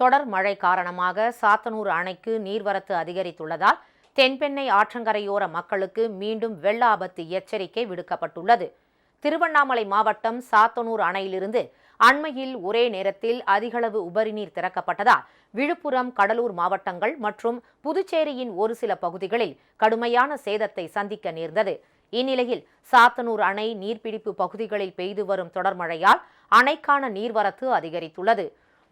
தொடர் மழை காரணமாக சாத்தனூர் அணைக்கு நீர்வரத்து அதிகரித்துள்ளதால் தென்பெண்ணை ஆற்றங்கரையோர மக்களுக்கு மீண்டும் வெள்ள ஆபத்து எச்சரிக்கை விடுக்கப்பட்டுள்ளது. திருவண்ணாமலை மாவட்டம் சாத்தனூர் அணையிலிருந்து அண்மையில் ஒரே நேரத்தில் அதிகளவு உபரிநீர் திறக்கப்பட்டதால் விழுப்புரம் கடலூர் மாவட்டங்கள் மற்றும் புதுச்சேரியின் ஒரு சில பகுதிகளில் கடுமையான சேதத்தை சந்திக்க நேர்ந்தது. இந்நிலையில் சாத்தனூர் அணை நீர்பிடிப்பு பகுதிகளில் பெய்து வரும் தொடர் மழையால் அணைக்கான நீர்வரத்து அதிகரித்துள்ளது.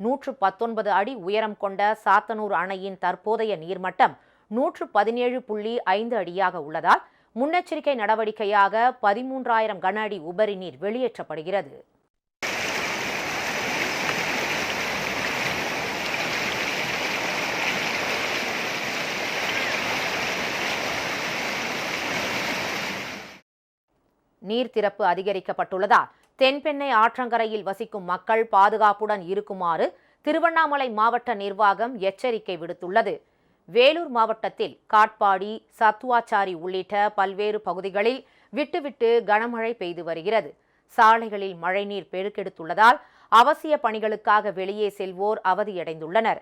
நூற்று பத்தொன்பது அடி உயரம் கொண்ட சாத்தனூர் அணையின் தற்போதைய நீர்மட்டம் நூற்று பதினேழு புள்ளி ஐந்து அடியாக உள்ளதால் முன்னெச்சரிக்கை நடவடிக்கையாக பதிமூன்றாயிரம் கன அடி உபரி நீர் வெளியேற்றப்படுகிறது. நீர் திறப்பு அதிகரிக்கப்பட்டுள்ளதால் தென்பெண்ணை ஆற்றங்கரையில் வசிக்கும் மக்கள் பாதுகாப்புடன் இருக்குமாறு திருவண்ணாமலை மாவட்ட நிர்வாகம் எச்சரிக்கை விடுத்துள்ளது. வேலூர் மாவட்டத்தில் காட்பாடி சத்துவாச்சாரி உள்ளிட்ட பல்வேறு பகுதிகளில் விட்டுவிட்டு கனமழை பெய்து வருகிறது. சாலைகளில் மழைநீர் பெருக்கெடுத்துள்ளதால் அவசிய பணிகளுக்காக வெளியே செல்வோர் அவதியடைந்துள்ளனர்.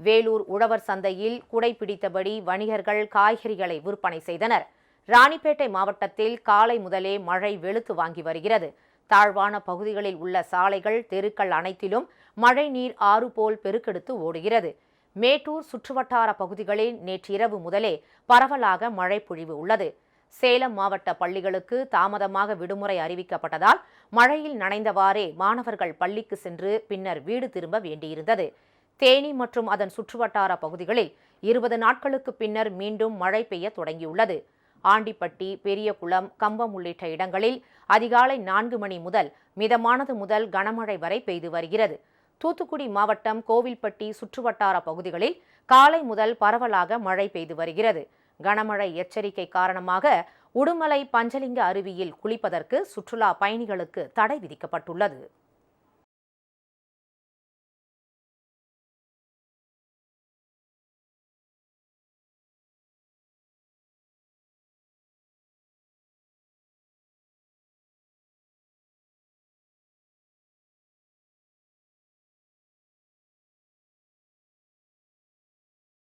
வேலூர் உழவர் சந்தையில் குடை பிடித்தபடி வணிகர்கள் காய்கறிகளை விற்பனை செய்தனர். ராணிப்பேட்டை மாவட்டத்தில் காலை முதலே மழை வெளுத்து வாங்கி வருகிறது. தாழ்வான பகுதிகளில் உள்ள சாலைகள் தெருக்கள் அனைத்திலும் மழை நீர் ஆறு போல் பெருக்கெடுத்து ஓடுகிறது. மேட்டூர் சுற்றுவட்டார பகுதிகளில் நேற்றிரவு முதலே பரவலாக மழை பொழிவு உள்ளது. சேலம் மாவட்ட பள்ளிகளுக்கு தாமதமாக விடுமுறை அறிவிக்கப்பட்டதால் மழையில் நனைந்தவாறே மாணவர்கள் பள்ளிக்கு சென்று பின்னர் வீடு திரும்ப வேண்டியிருந்தது. தேனி மற்றும் அதன் சுற்றுவட்டார பகுதிகளில் இருபது நாட்களுக்கு பின்னர் மீண்டும் மழை பெய்ய தொடங்கியுள்ளது. ஆண்டிப்பட்டி பெரியகுளம் கம்பம் உள்ளிட்ட இடங்களில் அதிகாலை நான்கு மணி முதல் மிதமானது முதல் கனமழை வரை பெய்து வருகிறது. தூத்துக்குடி மாவட்டம் கோவில்பட்டி சுற்றுவட்டார பகுதிகளில் காலை முதல் பரவலாக மழை பெய்து வருகிறது. கனமழை எச்சரிக்கை காரணமாக உடுமலை பஞ்சலிங்க அருவியில் குளிப்பதற்கு சுற்றுலா பயணிகளுக்கு தடை விதிக்கப்பட்டுள்ளது.